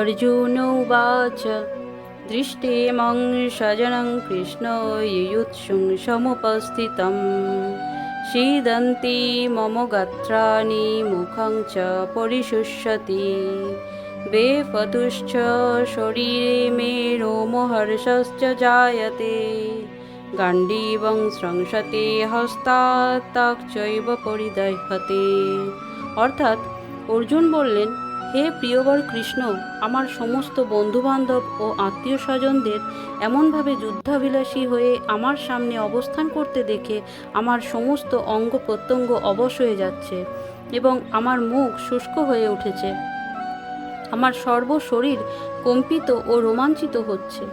অর্জুন উবাচ, দৃষ্টিমং সজনং কৃষ্ণ ইয়ুৎসু সমুপস্থিতম। সিদন্তি মম গাত্রাণি মুখং চ পরিশুষ্যতি। বেফতুশ্চ শরীরে মে রোমহর্ষশ্চ জায়তে। গাণ্ডীবং শ্রংসতে হস্তাত্তাক চৈব পরিদহতে। অর্থাৎ অর্জুন বললেন হে প্রিয়বর কৃষ্ণ, আমার সমস্ত বন্ধুবান্ধব ও আত্মীয় স্বজনদের এমনভাবে যুদ্ধাভিলাষী হয়ে আমার সামনে অবস্থান করতে দেখে আমার সমস্ত অঙ্গ প্রত্যঙ্গ অবশ হয়ে যাচ্ছে এবং আমার মুখ শুষ্ক হয়ে উঠেছে। আমার সর্ব শরীর কম্পিত ও রোমাঞ্চিত হচ্ছে।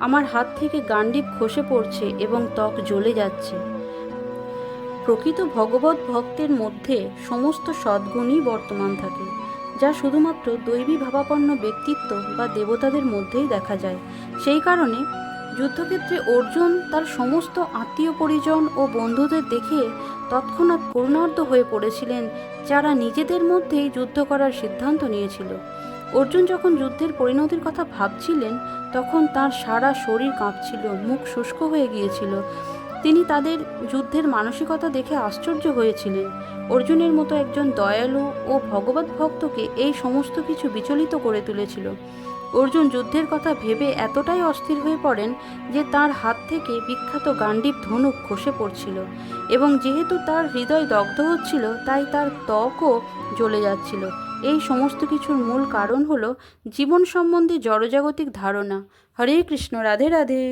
আমার হাত থেকে গান্ডীব খসে পড়ছে এবং ত্বক জ্বলে যাচ্ছে। প্রকৃত ভগবত ভক্তের মধ্যে সমস্ত সদ্গুণই বর্তমান থাকে। যা শুধুমাত্র দৈবী ভাবাপন্ন ব্যক্তিত্ব বা দেবতাদের মধ্যেই দেখা যায়। সেই কারণে যুদ্ধক্ষেত্রে অর্জুন তার সমস্ত আত্মীয় পরিজন ও বন্ধুদের দেখে তৎক্ষণাৎ করুণার্ধ হয়ে পড়েছিলেন, যারা নিজেদের মধ্যেই যুদ্ধ করার সিদ্ধান্ত নিয়েছিল। অর্জুন যখন যুদ্ধের পরিণতির কথা ভাবছিলেন, তখন তার সারা শরীর কাঁপছিল, মুখ শুষ্ক হয়ে গিয়েছিল। তিনি তাদের যুদ্ধের মানসিকতা দেখে আশ্চর্য হয়েছিলেন। অর্জুনের মতো একজন দয়ালু ও ভগবত ভক্তকে এই সমস্ত কিছু বিচলিত করে তুলেছিল। অর্জুন যুদ্ধের কথা ভেবে এতটাই অস্থির হয়ে পড়েন যে তার হাত থেকে বিখ্যাত গান্ডীব ধনুক খসে পড়ছিল এবং যেহেতু তার হৃদয় দগ্ধ হচ্ছিল, তাই তার ত্বকও জ্বলে যাচ্ছিল। এই সমস্ত কিছুর মূল কারণ হলো জীবন সম্বন্ধে জড়জাগতিক ধারণা। হরে কৃষ্ণ, রাধে রাধে।